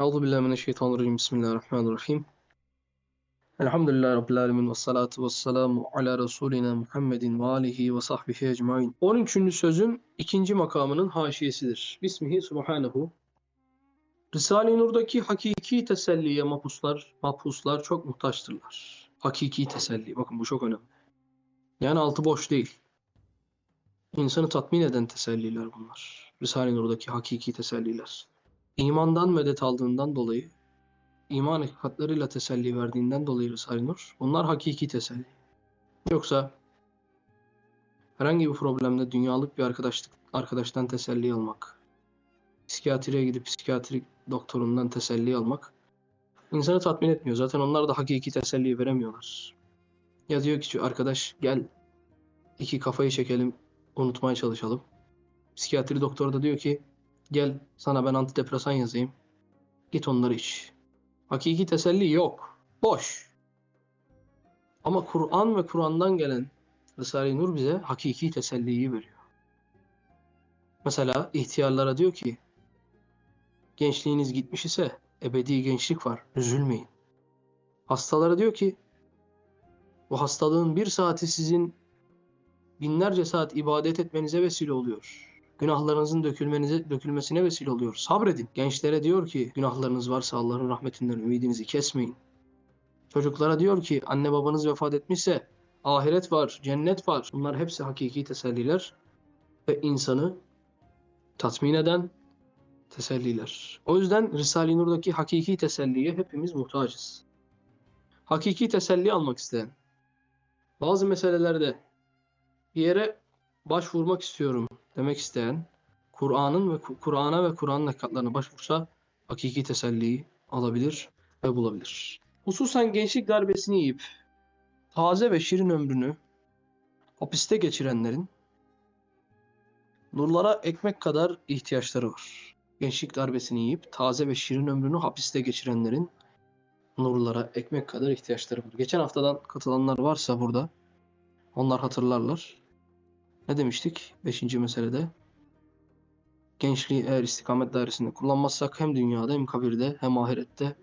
Euzu billahi mineşşeytanirracim. Bismillahirrahmanirrahim. Elhamdülillahi Rabbil alemin ve salatu ve selamu ala Resulina Muhammedin ve alihi ve sahbihi ecmain. 13. sözün ikinci makamının haşiyesidir. Bismihi subhanehu. Risale-i Nur'daki hakiki teselliye mahpuslar, mahpuslar çok muhtaçtırlar. Hakiki teselli. Bakın bu çok önemli. Yani altı boş değil. İnsanı tatmin eden teselliler bunlar. Risale-i Nur'daki hakiki teselliler. İmandan medet aldığından dolayı, iman hakikatlarıyla teselli verdiğinden dolayı Risale-i Nur, bunlar hakiki teselli. Yoksa herhangi bir problemde dünyalık bir arkadaşlık arkadaştan teselli almak, psikiyatriye gidip psikiyatrik doktorundan teselli almak insanı tatmin etmiyor. Zaten onlar da hakiki teselli veremiyorlar. Ya diyor ki arkadaş gel iki kafayı çekelim, unutmaya çalışalım. Psikiyatri doktoru da diyor ki Gel sana ben antidepresan yazayım. Git onları iç. Hakiki teselli yok. Boş. Ama Kur'an ve Kur'an'dan gelen Risale-i Nur bize hakiki teselliyi veriyor. Mesela ihtiyarlara diyor ki gençliğiniz gitmiş ise ebedi gençlik var. Üzülmeyin. Hastalara diyor ki bu hastalığın bir saati sizin binlerce saat ibadet etmenize vesile oluyor günahlarınızın dökülmenize, dökülmesine vesile oluyor. Sabredin. Gençlere diyor ki günahlarınız varsa Allah'ın rahmetinden ümidinizi kesmeyin. Çocuklara diyor ki anne babanız vefat etmişse ahiret var, cennet var. Bunlar hepsi hakiki teselliler ve insanı tatmin eden teselliler. O yüzden Risale-i Nur'daki hakiki teselliye hepimiz muhtacız. Hakiki teselli almak isteyen, bazı meselelerde bir yere başvurmak istiyorum demek isteyen Kur'an'ın ve Kur'an'a ve Kur'an'ın hakikatlerine başvursa hakiki teselliyi alabilir ve bulabilir. Hususen gençlik darbesini yiyip taze ve şirin ömrünü hapiste geçirenlerin nurlara ekmek kadar ihtiyaçları var. Gençlik darbesini yiyip taze ve şirin ömrünü hapiste geçirenlerin nurlara ekmek kadar ihtiyaçları var. Geçen haftadan katılanlar varsa burada onlar hatırlarlar. Ne demiştik? Beşinci meselede. Gençliği eğer istikamet dairesinde kullanmazsak hem dünyada hem kabirde hem ahirette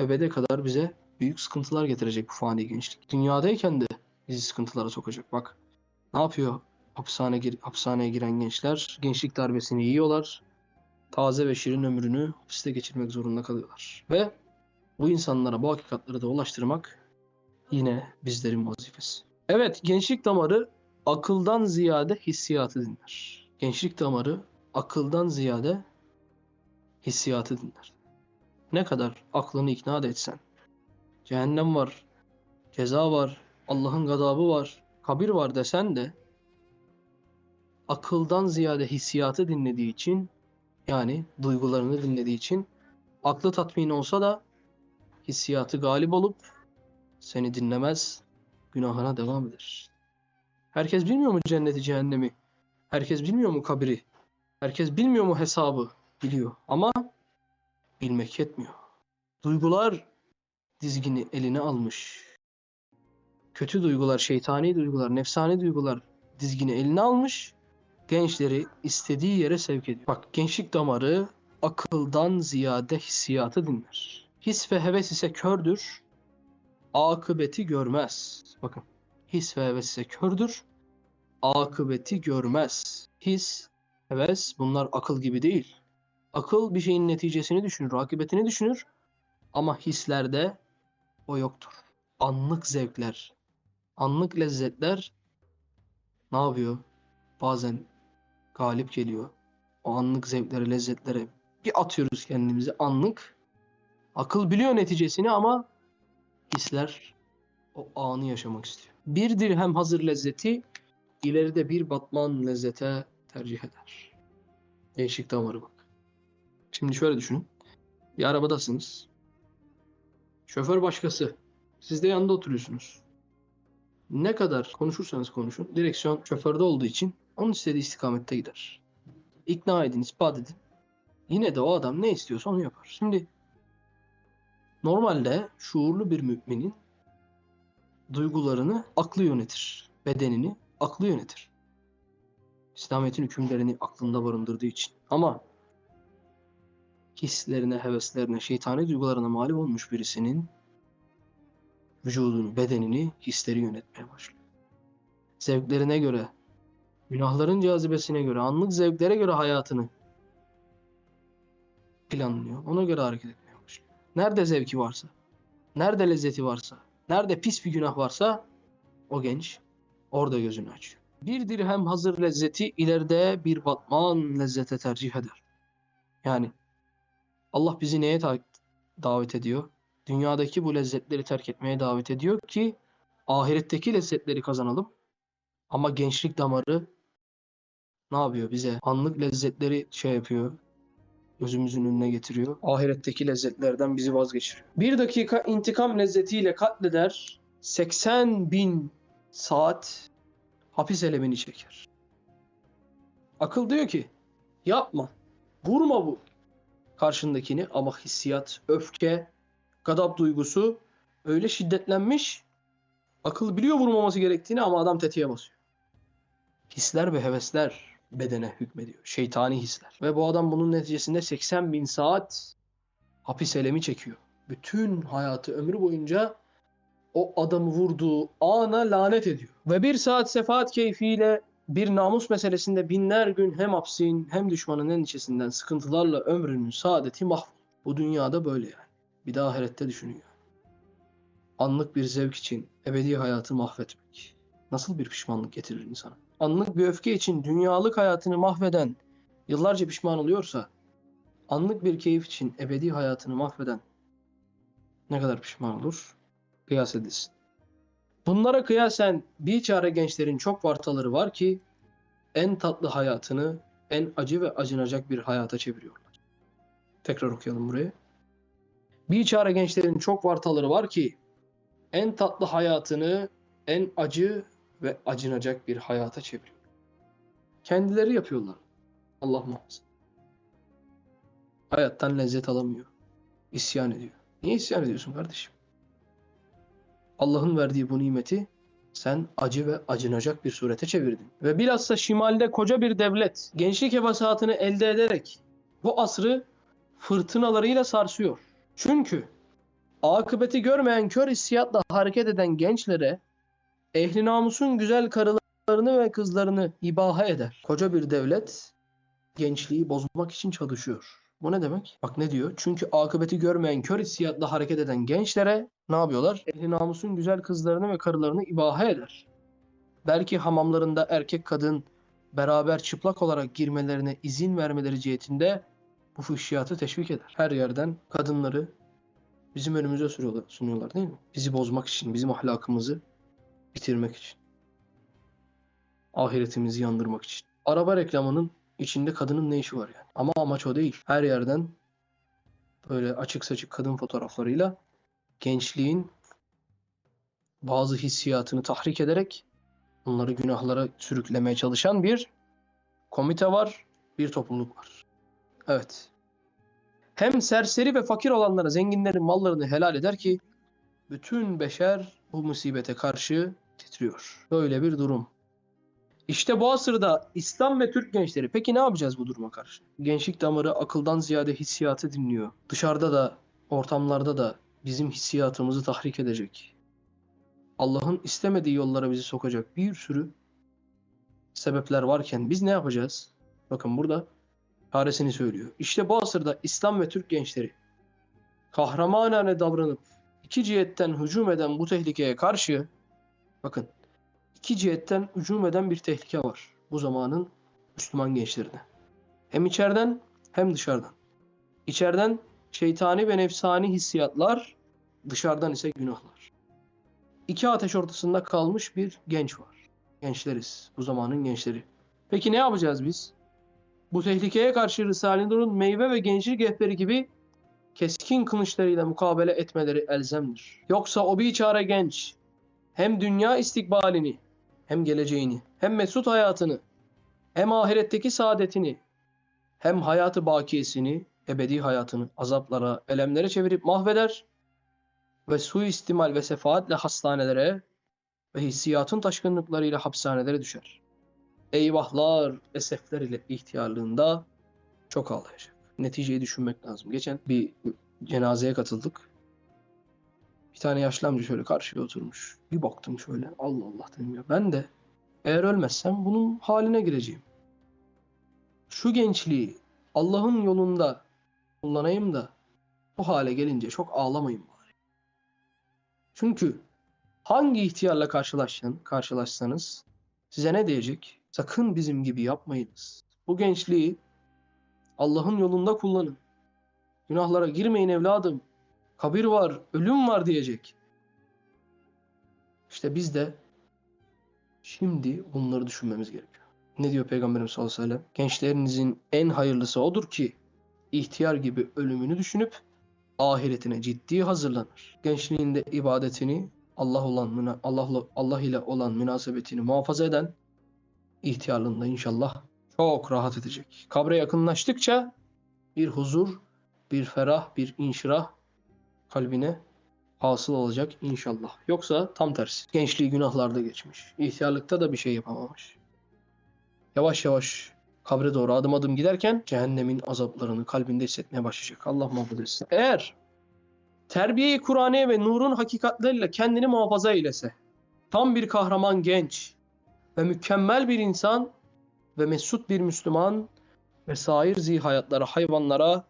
ebede kadar bize büyük sıkıntılar getirecek bu fani gençlik. Dünyadayken de bizi sıkıntılara sokacak. Bak ne yapıyor hapishane gir hapishaneye giren gençler? Gençlik darbesini yiyorlar. Taze ve şirin ömrünü hapiste geçirmek zorunda kalıyorlar. Ve bu insanlara bu hakikatleri de ulaştırmak yine bizlerin vazifesi. Evet gençlik damarı akıldan ziyade hissiyatı dinler. Gençlik damarı akıldan ziyade hissiyatı dinler. Ne kadar aklını ikna etsen, cehennem var, ceza var, Allah'ın gadabı var, kabir var desen de akıldan ziyade hissiyatı dinlediği için yani duygularını dinlediği için aklı tatmin olsa da hissiyatı galip olup seni dinlemez, günahına devam eder. Herkes bilmiyor mu cenneti cehennemi? Herkes bilmiyor mu kabri? Herkes bilmiyor mu hesabı? Biliyor ama bilmek yetmiyor. Duygular dizgini eline almış. Kötü duygular, şeytani duygular, nefsani duygular dizgini eline almış. Gençleri istediği yere sevk ediyor. Bak gençlik damarı akıldan ziyade hissiyatı dinler. His ve heves ise kördür. Akıbeti görmez. Bakın his ve heves ise kördür. Akıbeti görmez. His, heves bunlar akıl gibi değil. Akıl bir şeyin neticesini düşünür, akıbetini düşünür. Ama hislerde o yoktur. Anlık zevkler, anlık lezzetler ne yapıyor? Bazen galip geliyor. O anlık zevklere, lezzetlere bir atıyoruz kendimizi anlık. Akıl biliyor neticesini ama hisler o anı yaşamak istiyor. Bir dirhem hazır lezzeti ileride bir batman lezzete tercih eder. Değişik damarı bak. Şimdi şöyle düşünün. Bir arabadasınız. Şoför başkası. Siz de yanında oturuyorsunuz. Ne kadar konuşursanız konuşun. Direksiyon şoförde olduğu için onun istediği istikamette gider. İkna edin, ispat edin. Yine de o adam ne istiyorsa onu yapar. Şimdi normalde şuurlu bir müminin duygularını aklı yönetir. Bedenini aklı yönetir. İslamiyet'in hükümlerini aklında barındırdığı için. Ama hislerine, heveslerine, şeytani duygularına mağlup olmuş birisinin vücudunu, bedenini hisleri yönetmeye başlıyor. Zevklerine göre, günahların cazibesine göre, anlık zevklere göre hayatını planlıyor. Ona göre hareket etmeye başlıyor. Nerede zevki varsa, nerede lezzeti varsa, nerede pis bir günah varsa o genç orada gözünü açıyor. Bir dirhem hazır lezzeti ileride bir batman lezzete tercih eder. Yani Allah bizi neye davet ediyor? Dünyadaki bu lezzetleri terk etmeye davet ediyor ki ahiretteki lezzetleri kazanalım. Ama gençlik damarı ne yapıyor bize? Anlık lezzetleri şey yapıyor. Gözümüzün önüne getiriyor. Ahiretteki lezzetlerden bizi vazgeçiriyor. Bir dakika intikam lezzetiyle katleder. 80 bin saat hapis elemini çeker. Akıl diyor ki yapma. Vurma bu karşındakini ama hissiyat, öfke, gadap duygusu öyle şiddetlenmiş. Akıl biliyor vurmaması gerektiğini ama adam tetiğe basıyor. Hisler ve hevesler bedene hükmediyor. Şeytani hisler. Ve bu adam bunun neticesinde 80 bin saat hapis elemi çekiyor. Bütün hayatı ömrü boyunca o adamı vurduğu ana lanet ediyor. Ve bir saat sefaat keyfiyle bir namus meselesinde binler gün hem hapsin hem düşmanın endişesinden sıkıntılarla ömrünün saadeti mahvol. Bu dünyada böyle yani. Bir daha ahirette düşünüyor. Anlık bir zevk için ebedi hayatı mahvetmek. Nasıl bir pişmanlık getirir insana? Anlık bir öfke için dünyalık hayatını mahveden yıllarca pişman oluyorsa anlık bir keyif için ebedi hayatını mahveden ne kadar pişman olur? Kıyas edilsin. Bunlara kıyasen bir çare gençlerin çok vartaları var ki en tatlı hayatını en acı ve acınacak bir hayata çeviriyorlar. Tekrar okuyalım burayı. Bir çare gençlerin çok vartaları var ki en tatlı hayatını en acı ve acınacak bir hayata çeviriyor. Kendileri yapıyorlar. Allah muhafaza. Hayattan lezzet alamıyor. İsyan ediyor. Niye isyan ediyorsun kardeşim? Allah'ın verdiği bu nimeti sen acı ve acınacak bir surete çevirdin. Ve bilhassa şimalde koca bir devlet gençlik hebasatını elde ederek bu asrı fırtınalarıyla sarsıyor. Çünkü akıbeti görmeyen kör hissiyatla hareket eden gençlere ehli namusun güzel karılarını ve kızlarını ibaha eder. Koca bir devlet gençliği bozmak için çalışıyor. Bu ne demek? Bak ne diyor? Çünkü akıbeti görmeyen kör hissiyatla hareket eden gençlere ne yapıyorlar? Ehli namusun güzel kızlarını ve karılarını ibaha eder. Belki hamamlarında erkek kadın beraber çıplak olarak girmelerine izin vermeleri cihetinde bu fuhşiyatı teşvik eder. Her yerden kadınları bizim önümüze sunuyorlar, sunuyorlar değil mi? Bizi bozmak için, bizim ahlakımızı bitirmek için. Ahiretimizi yandırmak için. Araba reklamının içinde kadının ne işi var yani? Ama amaç o değil. Her yerden böyle açık saçık kadın fotoğraflarıyla gençliğin bazı hissiyatını tahrik ederek onları günahlara sürüklemeye çalışan bir komite var, bir topluluk var. Evet. Hem serseri ve fakir olanlara zenginlerin mallarını helal eder ki bütün beşer bu musibete karşı titriyor. Böyle bir durum. İşte bu asırda İslam ve Türk gençleri peki ne yapacağız bu duruma karşı? Gençlik damarı akıldan ziyade hissiyatı dinliyor. Dışarıda da ortamlarda da bizim hissiyatımızı tahrik edecek. Allah'ın istemediği yollara bizi sokacak bir sürü sebepler varken biz ne yapacağız? Bakın burada çaresini söylüyor. İşte bu asırda İslam ve Türk gençleri kahramanane davranıp iki cihetten hücum eden bu tehlikeye karşı bakın iki cihetten hücum eden bir tehlike var bu zamanın Müslüman gençlerine. Hem içeriden hem dışarıdan. İçeriden şeytani ve nefsani hissiyatlar, dışarıdan ise günahlar. İki ateş ortasında kalmış bir genç var. Gençleriz. Bu zamanın gençleri. Peki ne yapacağız biz? Bu tehlikeye karşı Risale-i Nur'un meyve ve gençlik rehberi gibi keskin kılıçlarıyla mukabele etmeleri elzemdir. Yoksa o bir çare genç hem dünya istikbalini hem geleceğini hem mesut hayatını hem ahiretteki saadetini hem hayatı bakiyesini ebedi hayatını azaplara, elemlere çevirip mahveder ve suistimal ve sefaatle hastanelere ve hissiyatın taşkınlıklarıyla hapishanelere düşer. Eyvahlar, esefler ile ihtiyarlığında çok ağlayacak. Neticeyi düşünmek lazım. Geçen bir cenazeye katıldık. Bir tane yaşlı amca şöyle karşıya oturmuş. Bir baktım şöyle. Allah Allah dedim ya. Ben de eğer ölmezsem bunun haline gireceğim. Şu gençliği Allah'ın yolunda kullanayım da bu hale gelince çok ağlamayın bari. Çünkü hangi ihtiyarla karşılaşın, karşılaşsanız size ne diyecek? Sakın bizim gibi yapmayınız. Bu gençliği Allah'ın yolunda kullanın. Günahlara girmeyin evladım. Kabir var, ölüm var diyecek. İşte biz de şimdi bunları düşünmemiz gerekiyor. Ne diyor Peygamberimiz sallallahu aleyhi ve sellem? Gençlerinizin en hayırlısı odur ki ihtiyar gibi ölümünü düşünüp ahiretine ciddi hazırlanır. Gençliğinde ibadetini Allah olan Allah'la Allah ile olan münasebetini muhafaza eden ihtiyarlığında inşallah çok rahat edecek. Kabre yakınlaştıkça bir huzur, bir ferah, bir inşirah kalbine hasıl olacak inşallah. Yoksa tam tersi. Gençliği günahlarda geçmiş. İhtiyarlıkta da bir şey yapamamış. Yavaş yavaş kabre doğru adım adım giderken cehennemin azaplarını kalbinde hissetmeye başlayacak. Allah muhafaza etsin. Eğer terbiye-i Kur'aniye ve nurun hakikatleriyle kendini muhafaza eylese, tam bir kahraman genç ve mükemmel bir insan ve mesut bir Müslüman ve sair zihayatlara, hayvanlara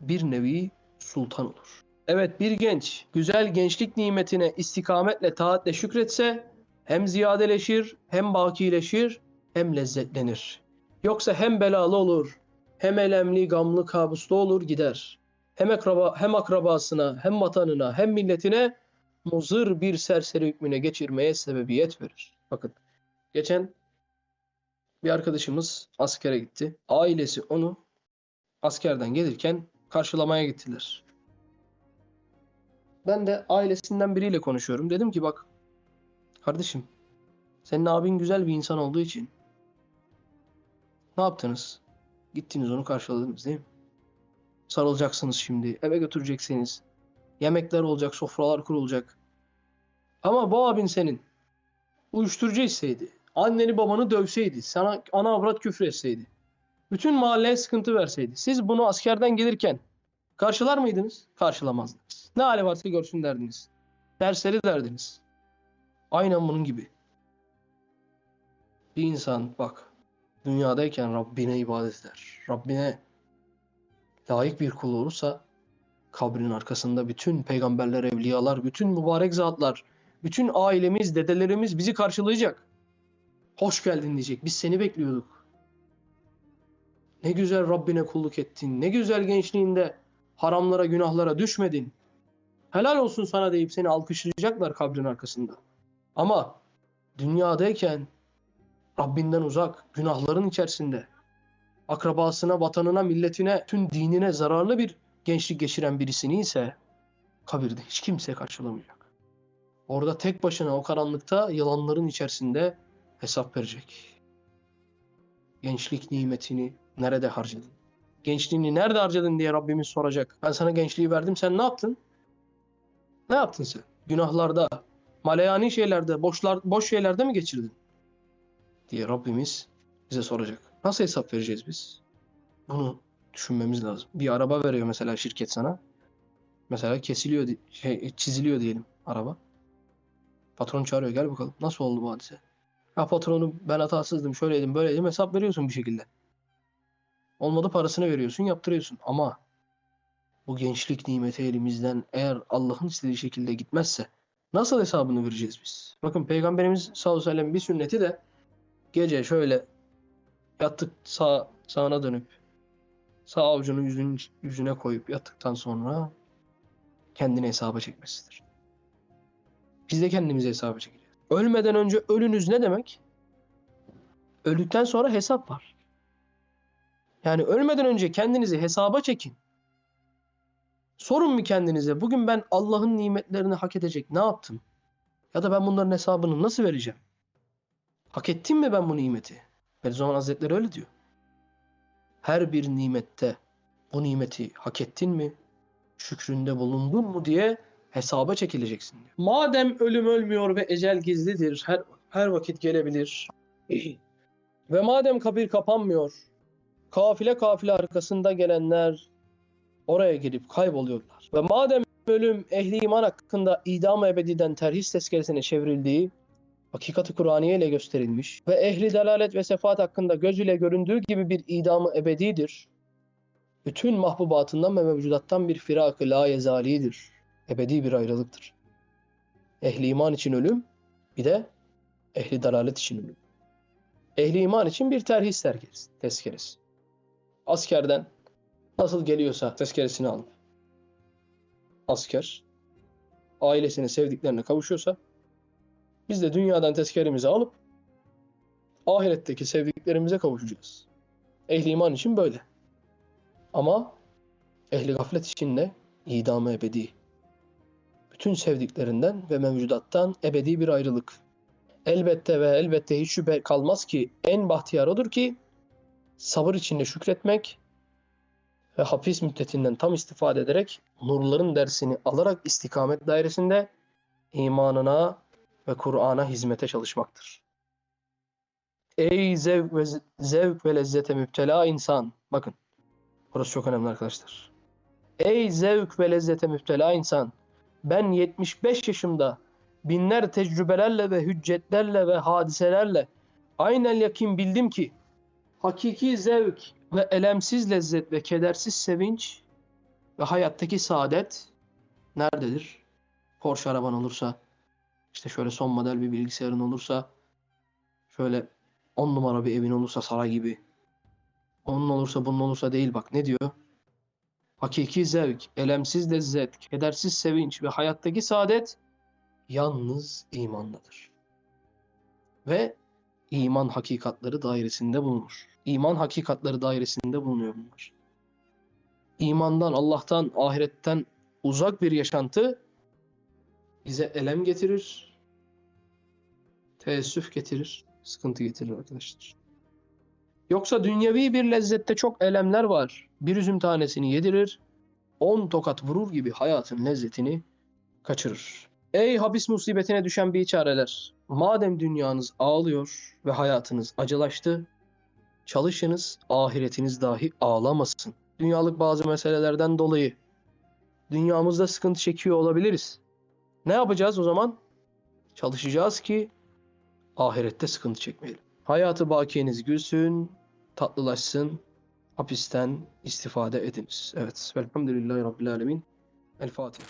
bir nevi sultan olur. Evet bir genç güzel gençlik nimetine istikametle taatle şükretse hem ziyadeleşir hem bakileşir hem lezzetlenir. Yoksa hem belalı olur hem elemli gamlı kabuslu olur gider. Hem, akraba, hem akrabasına hem vatanına hem milletine muzır bir serseri hükmüne geçirmeye sebebiyet verir. Bakın geçen bir arkadaşımız askere gitti. Ailesi onu askerden gelirken karşılamaya gittiler. Ben de ailesinden biriyle konuşuyorum. Dedim ki bak kardeşim senin abin güzel bir insan olduğu için ne yaptınız? Gittiniz onu karşıladınız değil mi? Sarılacaksınız şimdi. Eve götüreceksiniz. Yemekler olacak, sofralar kurulacak. Ama bu abin senin uyuşturucu içseydi, anneni babanı dövseydi, sana ana avrat küfür etseydi, bütün mahalleye sıkıntı verseydi, siz bunu askerden gelirken karşılar mıydınız? Karşılamazdınız. Ne hali varsa görsün derdiniz. Dersleri derdiniz. Aynen bunun gibi. Bir insan bak dünyadayken Rabbine ibadet eder. Rabbine layık bir kul olursa kabrin arkasında bütün peygamberler, evliyalar, bütün mübarek zatlar, bütün ailemiz, dedelerimiz bizi karşılayacak. Hoş geldin diyecek. Biz seni bekliyorduk. Ne güzel Rabbine kulluk ettin. Ne güzel gençliğinde haramlara, günahlara düşmedin. Helal olsun sana deyip seni alkışlayacaklar kabrin arkasında. Ama dünyadayken Rabbinden uzak, günahların içerisinde, akrabasına, vatanına, milletine, tüm dinine zararlı bir gençlik geçiren birisini ise kabirde hiç kimse karşılamayacak. Orada tek başına o karanlıkta yılanların içerisinde hesap verecek. Gençlik nimetini nerede harcadın? Gençliğini nerede harcadın diye Rabbimiz soracak. Ben sana gençliği verdim sen ne yaptın? Ne yaptın sen? Günahlarda, maleyani şeylerde, boşlar, boş şeylerde mi geçirdin? diye Rabbimiz bize soracak. Nasıl hesap vereceğiz biz? Bunu düşünmemiz lazım. Bir araba veriyor mesela şirket sana. Mesela kesiliyor, şey, çiziliyor diyelim araba. Patron çağırıyor gel bakalım. Nasıl oldu bu hadise? Ya patronu ben hatasızdım, şöyleydim, böyleydim hesap veriyorsun bir şekilde. Olmadı parasını veriyorsun, yaptırıyorsun. Ama bu gençlik nimeti elimizden eğer Allah'ın istediği şekilde gitmezse nasıl hesabını vereceğiz biz? Bakın Peygamberimiz sallallahu aleyhi ve sellem bir sünneti de gece şöyle yattık sağ sağına dönüp sağ avucunu yüzünün, yüzüne koyup yattıktan sonra kendini hesaba çekmesidir. Biz de kendimizi hesaba çekeceğiz. Ölmeden önce ölünüz ne demek? Öldükten sonra hesap var. Yani ölmeden önce kendinizi hesaba çekin. Sorun mu kendinize bugün ben Allah'ın nimetlerini hak edecek ne yaptım? Ya da ben bunların hesabını nasıl vereceğim? Hak ettim mi ben bu nimeti? Bediüzzaman Hazretleri öyle diyor. Her bir nimette bu nimeti hak ettin mi? Şükründe bulundun mu diye hesaba çekileceksin diyor. Madem ölüm ölmüyor ve ecel gizlidir, her, her vakit gelebilir. ve madem kabir kapanmıyor, kafile kafile arkasında gelenler oraya girip kayboluyorlar. Ve madem ölüm ehli iman hakkında idam ebediden terhis tezkeresine çevrildiği hakikati Kur'aniye ile gösterilmiş ve ehli delalet ve sefaat hakkında göz ile göründüğü gibi bir idamı ebedidir. Bütün mahbubatından ve mevcudattan bir firak-ı la yezalidir. Ebedi bir ayrılıktır. Ehli iman için ölüm, bir de ehli dalalet için ölüm. Ehli iman için bir terhis tezkeresi. Askerden nasıl geliyorsa tezkeresini alıp asker ailesine sevdiklerine kavuşuyorsa biz de dünyadan tezkeremizi alıp ahiretteki sevdiklerimize kavuşacağız. Ehli iman için böyle. Ama ehli gaflet için de idam-ı ebedi. Bütün sevdiklerinden ve mevcudattan ebedi bir ayrılık. Elbette ve elbette hiç şüphe kalmaz ki en bahtiyar odur ki sabır içinde şükretmek ve hapis müddetinden tam istifade ederek nurların dersini alarak istikamet dairesinde imanına ve Kur'an'a hizmete çalışmaktır. Ey zevk ve, zevk ve lezzete müptela insan. Bakın. Burası çok önemli arkadaşlar. Ey zevk ve lezzete müptela insan. Ben 75 yaşımda binler tecrübelerle ve hüccetlerle ve hadiselerle aynen yakin bildim ki hakiki zevk ve elemsiz lezzet ve kedersiz sevinç ve hayattaki saadet nerededir? Porsche araban olursa, işte şöyle son model bir bilgisayarın olursa, şöyle on numara bir evin olursa saray gibi. Onun olursa bunun olursa değil bak ne diyor? Hakiki zevk, elemsiz lezzet, kedersiz sevinç ve hayattaki saadet yalnız imandadır. Ve iman hakikatları dairesinde bulunur. İman hakikatları dairesinde bulunuyor bunlar. İmandan, Allah'tan, ahiretten uzak bir yaşantı bize elem getirir, teessüf getirir, sıkıntı getirir arkadaşlar. Yoksa dünyevi bir lezzette çok elemler var. Bir üzüm tanesini yedirir, on tokat vurur gibi hayatın lezzetini kaçırır. Ey hapis musibetine düşen biçareler! Madem dünyanız ağlıyor ve hayatınız acılaştı, çalışınız, ahiretiniz dahi ağlamasın. Dünyalık bazı meselelerden dolayı dünyamızda sıkıntı çekiyor olabiliriz. Ne yapacağız o zaman? Çalışacağız ki ahirette sıkıntı çekmeyelim. Hayatı bakiyeniz gülsün, tatlılaşsın, hapisten istifade ediniz. Evet. Velhamdülillahi Rabbil Alemin. El Fatiha.